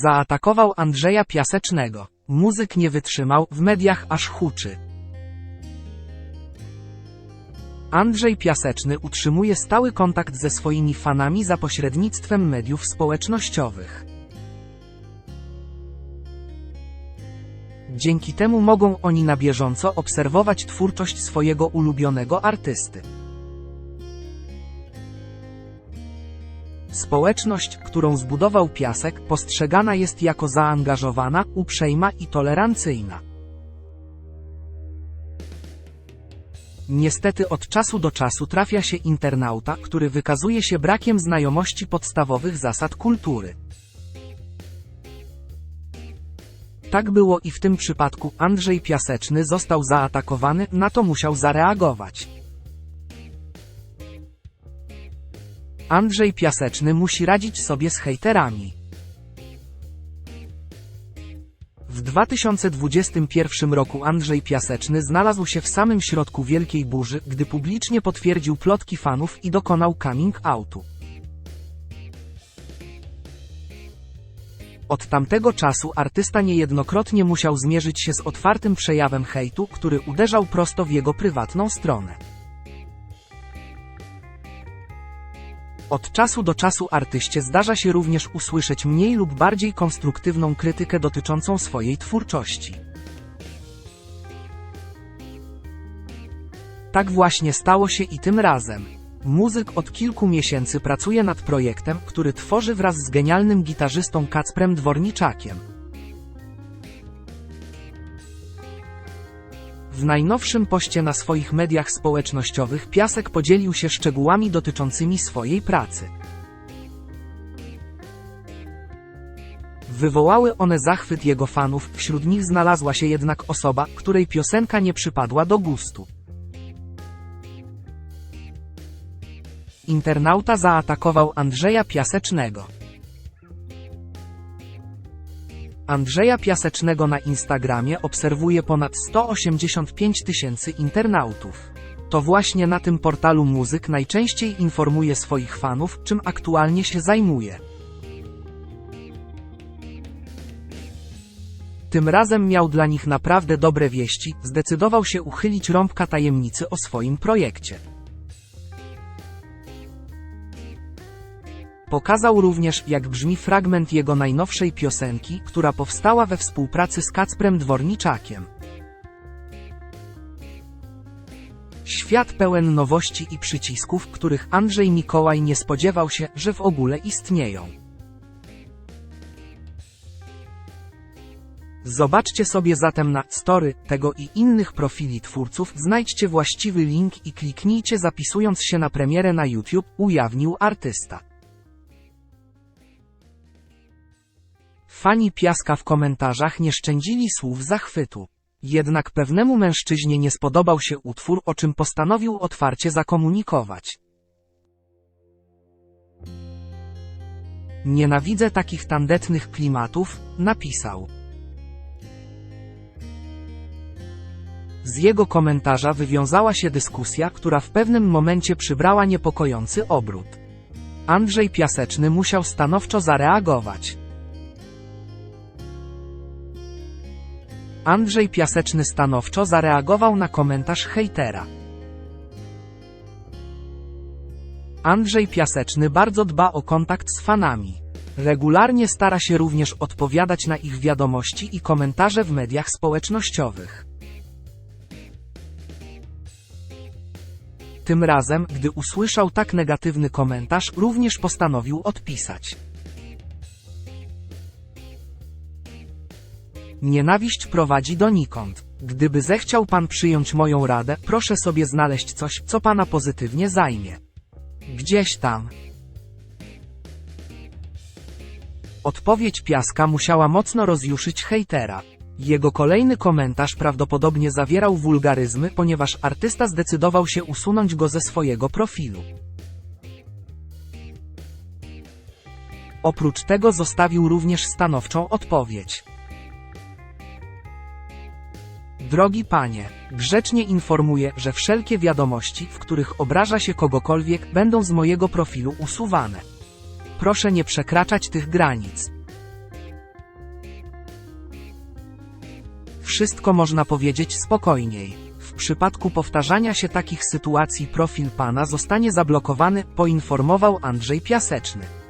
Zaatakował Andrzeja Piasecznego. Muzyk nie wytrzymał, w mediach aż huczy. Andrzej Piaseczny utrzymuje stały kontakt ze swoimi fanami za pośrednictwem mediów społecznościowych. Dzięki temu mogą oni na bieżąco obserwować twórczość swojego ulubionego artysty. Społeczność, którą zbudował Piasek, postrzegana jest jako zaangażowana, uprzejma i tolerancyjna. Niestety od czasu do czasu trafia się internauta, który wykazuje się brakiem znajomości podstawowych zasad kultury. Tak było i w tym przypadku Andrzej Piaseczny został zaatakowany, na to musiał zareagować. Andrzej Piaseczny musi radzić sobie z hejterami. W 2021 roku Andrzej Piaseczny znalazł się w samym środku wielkiej burzy, gdy publicznie potwierdził plotki fanów i dokonał coming outu. Od tamtego czasu artysta niejednokrotnie musiał zmierzyć się z otwartym przejawem hejtu, który uderzał prosto w jego prywatną stronę. Od czasu do czasu artyście zdarza się również usłyszeć mniej lub bardziej konstruktywną krytykę dotyczącą swojej twórczości. Tak właśnie stało się i tym razem. Muzyk od kilku miesięcy pracuje nad projektem, który tworzy wraz z genialnym gitarzystą Kacprem Dworniczakiem. W najnowszym poście na swoich mediach społecznościowych Piasek podzielił się szczegółami dotyczącymi swojej pracy. Wywołały one zachwyt jego fanów, wśród nich znalazła się jednak osoba, której piosenka nie przypadła do gustu. Internauta zaatakował Andrzeja Piasecznego. Andrzeja Piasecznego na Instagramie obserwuje ponad 185 tysięcy internautów. To właśnie na tym portalu muzyk najczęściej informuje swoich fanów, czym aktualnie się zajmuje. Tym razem miał dla nich naprawdę dobre wieści, zdecydował się uchylić rąbka tajemnicy o swoim projekcie. Pokazał również, jak brzmi fragment jego najnowszej piosenki, która powstała we współpracy z Kacprem Dworniczakiem. Świat pełen nowości i przycisków, których Andrzej Mikołaj nie spodziewał się, że w ogóle istnieją. Zobaczcie sobie zatem na story tego i innych profili twórców, znajdźcie właściwy link i kliknijcie zapisując się na premierę na YouTube, ujawnił artysta. Fani Piaska w komentarzach nie szczędzili słów zachwytu. Jednak pewnemu mężczyźnie nie spodobał się utwór, o czym postanowił otwarcie zakomunikować. Nienawidzę takich tandetnych klimatów, napisał. Z jego komentarza wywiązała się dyskusja, która w pewnym momencie przybrała niepokojący obrót. Andrzej Piaseczny musiał stanowczo zareagować. Andrzej Piaseczny stanowczo zareagował na komentarz hejtera. Andrzej Piaseczny bardzo dba o kontakt z fanami. Regularnie stara się również odpowiadać na ich wiadomości i komentarze w mediach społecznościowych. Tym razem, gdy usłyszał tak negatywny komentarz, również postanowił odpisać. Nienawiść prowadzi donikąd. Gdyby zechciał pan przyjąć moją radę, proszę sobie znaleźć coś, co pana pozytywnie zajmie. Gdzieś tam. Odpowiedź Piaska musiała mocno rozjuszyć hejtera. Jego kolejny komentarz prawdopodobnie zawierał wulgaryzmy, ponieważ artysta zdecydował się usunąć go ze swojego profilu. Oprócz tego zostawił również stanowczą odpowiedź. Drogi panie, grzecznie informuję, że wszelkie wiadomości, w których obraża się kogokolwiek, będą z mojego profilu usuwane. Proszę nie przekraczać tych granic. Wszystko można powiedzieć spokojniej. W przypadku powtarzania się takich sytuacji profil pana zostanie zablokowany, poinformował Andrzej Piaseczny.